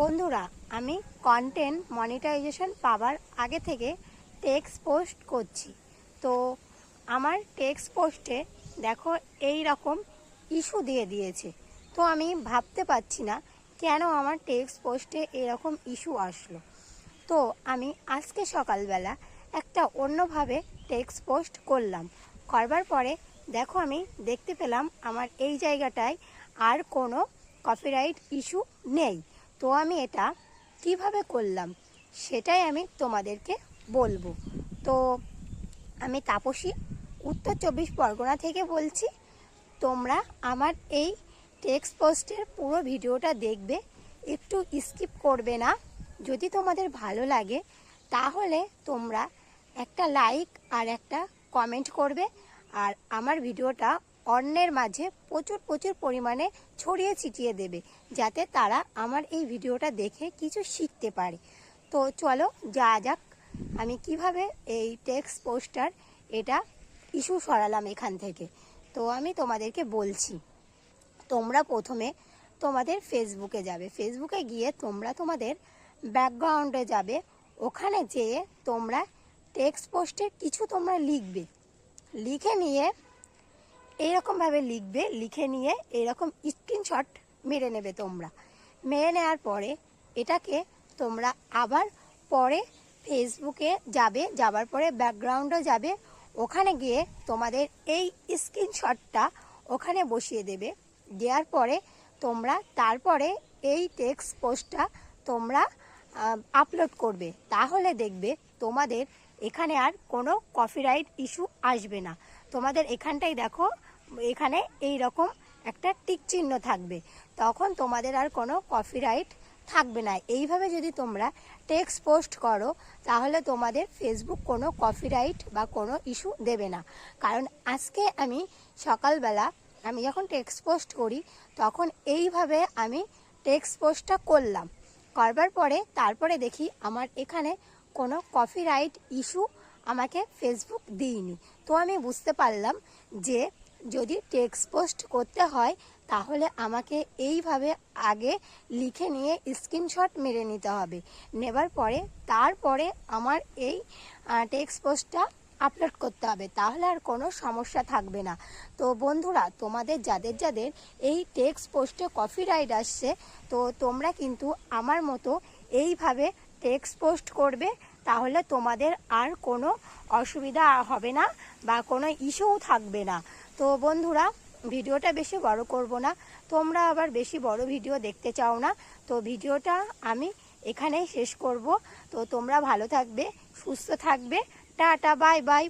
বন্ধুরা, আমি content monetization পাওয়ার আগে থেকে টেক্সট পোস্ট করছি। তো আমার টেক্সট পোস্টে দেখো এই রকম ইস্যু দিয়ে দিয়েছে। তো আমি ভাবতে পারছি না কেন আমার টেক্সট পোস্টে এরকম ইস্যু আসলো। তো আমি আজকে সকালবেলা একটা অন্যভাবে টেক্সট পোস্ট করলাম। করবার পরে দেখো আমি দেখতে পেলাম আমার এই জায়গাটায় আর কোনো কপিরাইট ইস্যু নেই। তো আমি এটা কীভাবে করলাম সেটাই আমি তোমাদেরকে বলব। তো আমি তাপসী, উত্তর চব্বিশ পরগনা থেকে বলছি, তোমরা আমার এই টেক্সট পোস্টের পুরো ভিডিওটা দেখবে, একটু স্কিপ করবে না। যদি তোমাদের ভালো লাগে, তাহলে তোমরা একটা লাইক আর একটা কমেন্ট করবে, আর আমার ভিডিওটা অন্যের মাঝে প্রচুর প্রচুর পরিমাণে ছড়িয়ে ছিটিয়ে দেবে, যাতে তারা আমার এই ভিডিওটা দেখে কিছু শিখতে পারে। তো চলো যা যাক, আমি কীভাবে এই টেক্সট পোস্টার এটা ইস্যু সরালাম এখান থেকে। তো আমি তোমাদেরকে বলছি, তোমরা প্রথমে তোমাদের ফেসবুকে যাবে। ফেসবুকে গিয়ে তোমরা তোমাদের ব্যাকগ্রাউন্ডে যাবে, ওখানে যেয়ে তোমরা টেক্সট পোস্টে কিছু তোমরা লিখবে। লিখে নিয়ে এইরকমভাবে লিখবে, লিখে নিয়ে এরকম স্ক্রিনশট মেরে নেবে তোমরা। মেরে নেওয়ার পরে এটাকে তোমরা আবার পরে ফেসবুকে যাবে, যাবার পরে ব্যাকগ্রাউন্ডও যাবে, ওখানে গিয়ে তোমাদের এই স্ক্রিনশটটা ওখানে বসিয়ে দেবে। দেওয়ার পরে তোমরা তারপরে এই টেক্সট পোস্টটা তোমরা আপলোড করবে। তাহলে দেখবে তোমাদের এখানে আর কোনো কপিরাইট ইস্যু আসবে না। তোমাদের এখানটাই দেখো, এখানে এই রকম একটা টিক চিহ্ন থাকবে। তখন তোমাদের আর কোনো কপিরাইট থাকবে না। এইভাবে যদি তোমরা টেক্সট পোস্ট করো, তাহলে তোমাদের ফেসবুক কোনো কপিরাইট বা কোনো ইস্যু দেবে না। কারণ আজকে আমি সকালবেলা আমি যখন টেক্সট পোস্ট করি, তখন এইভাবে আমি টেক্সট পোস্টটা করলাম। করবার পরে তারপরে দেখি আমার এখানে কোনো কপিরাইট ইস্যু আমাকে ফেসবুক দিইনি। তো আমি বুঝতে পারলাম যে যদি টেক্সট পোস্ট করতে হয়, তাহলে আমাকে এইভাবে আগে লিখে নিয়ে স্ক্রিনশট মেরে নিতে হবে। নেবার পরে, তারপরে আমার এই টেক্সট পোস্টটা আপলোড করতে হবে। তাহলে আর কোনো সমস্যা থাকবে না। তো বন্ধুরা, তোমাদের যাদের যাদের এই টেক্সট পোস্টে কপিরাইট আসছে, তো তোমরা কিন্তু আমার মতো এইভাবে টেক্সট পোস্ট করবে, তাহলে তোমাদের আর কোনো অসুবিধা হবে না বা কোনো ইস্যুও থাকবে না। তো বন্ধুরা, ভিডিওটা বেশি বড় করব না। তোমরা আবার বেশি বড় ভিডিও দেখতে চাও না। তো ভিডিওটা আমি এখানেই শেষ করব। তো তোমরা ভালো থাকবে, সুস্থ থাকবে। Tata bye bye